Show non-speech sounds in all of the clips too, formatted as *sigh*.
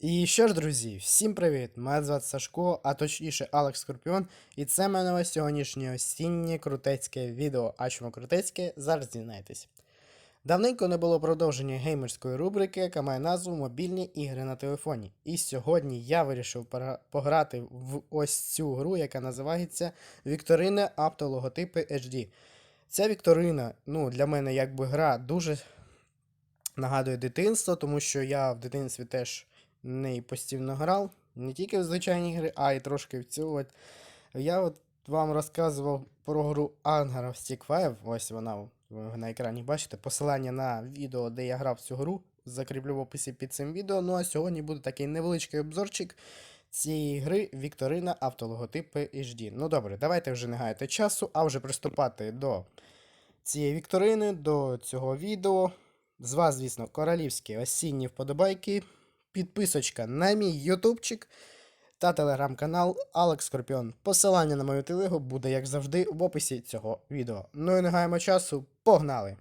І що ж, друзі, всім привіт! Мене звати Сашко, а точніше Алекс Скорпіон, і це мене сьогоднішнє осіннє крутецьке відео. А чому крутецьке, зараз дізнаєтесь. Давненько не було продовження геймерської рубрики, яка має назву Мобільні ігри на телефоні. І сьогодні я вирішив пограти в ось цю гру, яка називається Вікторина автологотипи HD. Ця Вікторина, ну, для мене якби гра дуже нагадує дитинство, тому що я в дитинстві теж неї постійно грав. Не тільки в звичайні ігри, а й трошки в цю. От. Я от вам розказував про гру Angara Stick 5. Ось вона ви на екрані бачите. Посилання на відео, де я грав цю гру. Закріплю в описі під цим відео. Ну а сьогодні буде такий невеличкий обзорчик цієї гри Вікторина автологотипи HD. Ну добре, давайте вже не гаяти часу, а вже приступати до цієї вікторини, до цього відео. З вас, звісно, королівські осінні вподобайки, підписочка на мій ютубчик та телеграм-канал Алекс Скорпіон. Посилання на мою телегу буде, як завжди, в описі цього відео. Ну і не гаємо часу, погнали!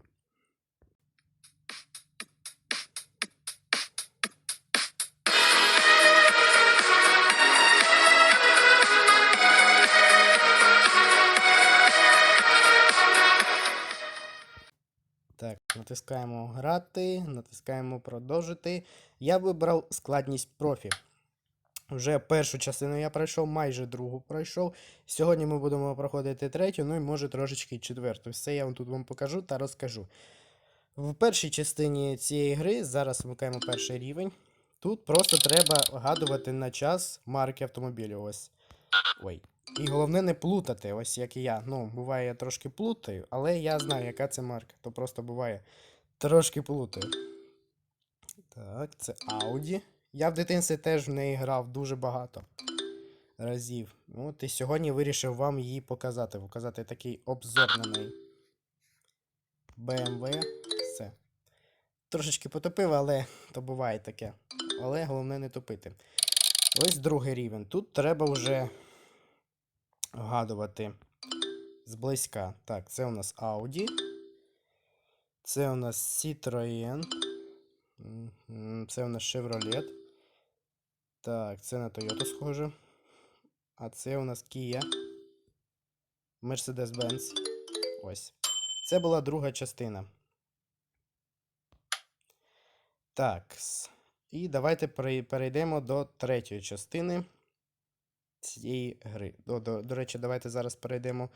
Натискаємо грати, натискаємо продовжити. Я вибрав складність профі. Вже першу частину я пройшов, майже другу пройшов. Сьогодні ми будемо проходити третю, ну і може трошечки четверту. Все я вам тут вам покажу та розкажу. В першій частині цієї гри, зараз вмикаємо перший рівень. Тут просто треба вгадувати на час марки автомобілю. Ось. Ой. І головне не плутати, ось як і я. Ну, буває, я трошки плутаю, але я знаю, яка це марка. То просто буває трошки плутаю. Так, це Audi. Я в дитинстві теж в неї грав дуже багато разів. От і сьогодні вирішив вам її показати. Показати такий обзор на неї. BMW. Все. Трошечки потопив, але то буває таке. Але головне не топити. Ось другий рівень. Тут треба вже вгадувати зблизька. Так, це у нас Audi. Це у нас Citroën. Це у нас Chevrolet. Так, це на Toyota схоже. А це у нас Kia. Mercedes-Benz. Ось. Це була друга частина. Так. І давайте перейдемо до третьої частини цієї гри. До, до, до речі, давайте зараз перейдемо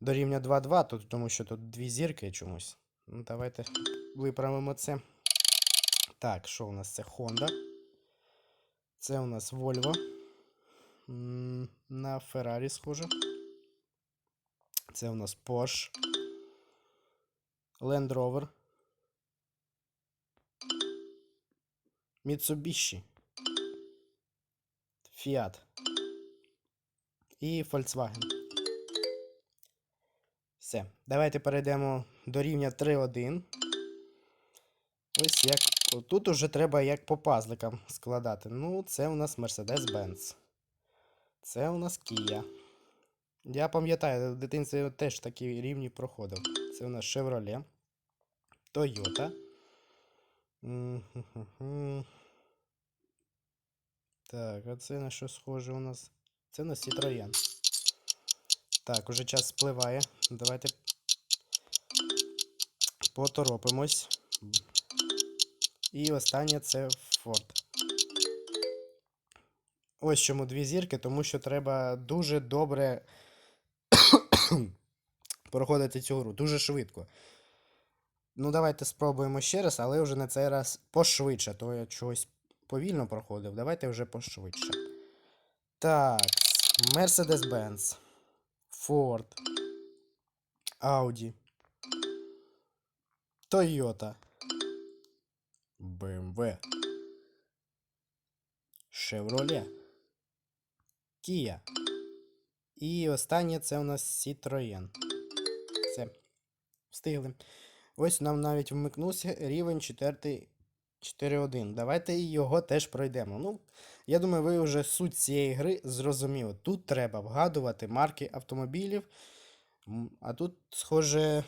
до рівня 2-2, тут, тому що тут дві зірки чомусь. Ну, давайте виправимо це. Так, що у нас це Honda? Це у нас Volvo. На Ferrari схоже. Це у нас Porsche. Land Rover. Mitsubishi. Fiat. І Volkswagen. Все. Давайте перейдемо до рівня 3-1. Ось як. Тут уже треба як по пазликам складати. Ну, це у нас Mercedes-Benz. Це у нас Kia. Я пам'ятаю, в дитинстві теж такі рівні проходив. Це у нас Chevrolet. Toyota. Так, а це на що схоже у нас? Це у нас Citroën. Так, уже час спливає. Давайте поторопимось. І останнє це Ford. Ось чому дві зірки, тому що треба дуже добре *coughs* проходити цю гру. Дуже швидко. Ну, давайте спробуємо ще раз, але вже на цей раз пошвидше, то я чогось повільно проходив. Давайте вже пошвидше. Так, Mercedes-Benz, Ford, Audi, Toyota, BMW, Chevrolet, Kia. І останнє це у нас Citroën. Все. Встигли. Ось нам навіть вмикнувся рівень 4 4-1. Давайте його теж пройдемо. Ну, я думаю, ви вже суть цієї гри зрозуміли. Тут треба вгадувати марки автомобілів. А тут, схоже,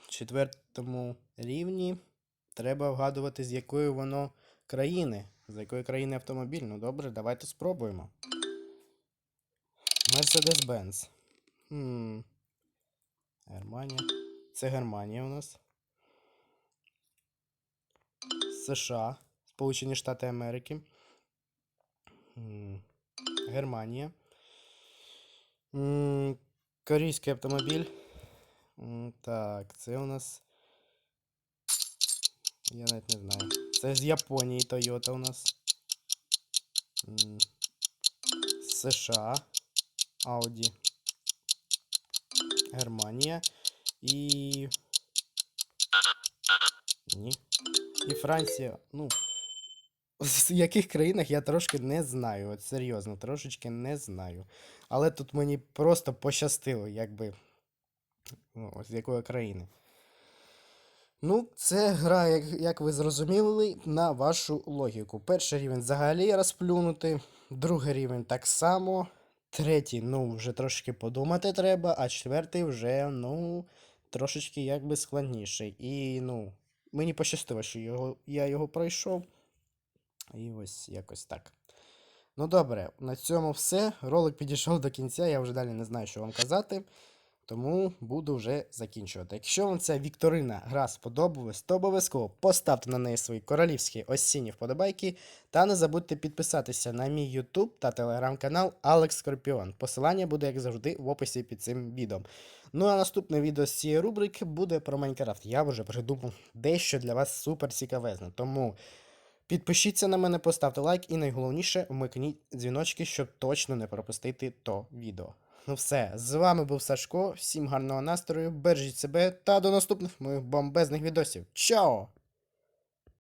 в четвертому рівні треба вгадувати, з якої воно країни З якої країни автомобіль? Ну добре, давайте спробуємо. Mercedes-Benz. Германія. Це Германія у нас. США. Сполучені Штати Америки. М, Германія. М, Корейський автомобіль. М, Так, це у нас. Я навіть не знаю. Це з Японії Toyota у нас. М, США. Audi. Германія. І. І Франція. Ну. В яких країнах я трошки не знаю. От серйозно, трошечки не знаю. Але тут мені просто пощастило, якби. Ну, ось з якої країни. Ну, це гра, як, як ви зрозуміли, на вашу логіку. Перший рівень взагалі розплюнути, другий рівень так само, третій, ну, вже трошки подумати треба, а четвертий вже, ну, трошечки якби складніший. І, ну, мені пощастило, що його, я його пройшов. І ось якось так. Ну добре, на цьому все. Ролик підійшов до кінця, я вже далі не знаю, що вам казати. Тому буду вже закінчувати. Якщо вам ця Вікторина гра сподобалась, то обов'язково поставте на неї свої королівські осінні вподобайки. Та не забудьте підписатися на мій YouTube та телеграм-канал Алекс Скорпіон. Посилання буде, як завжди, в описі під цим відео. Ну а наступне відео з цієї рубрики буде про Майнкрафт. Я вже придумав дещо для вас супер цікавезне. Тому підпишіться на мене, поставте лайк і найголовніше вмикніть дзвіночки, щоб точно не пропустити то відео. Ну все, з вами був Сашко. Всім гарного настрою, бережіть себе та до наступних моїх бомбезних відосів. Чао!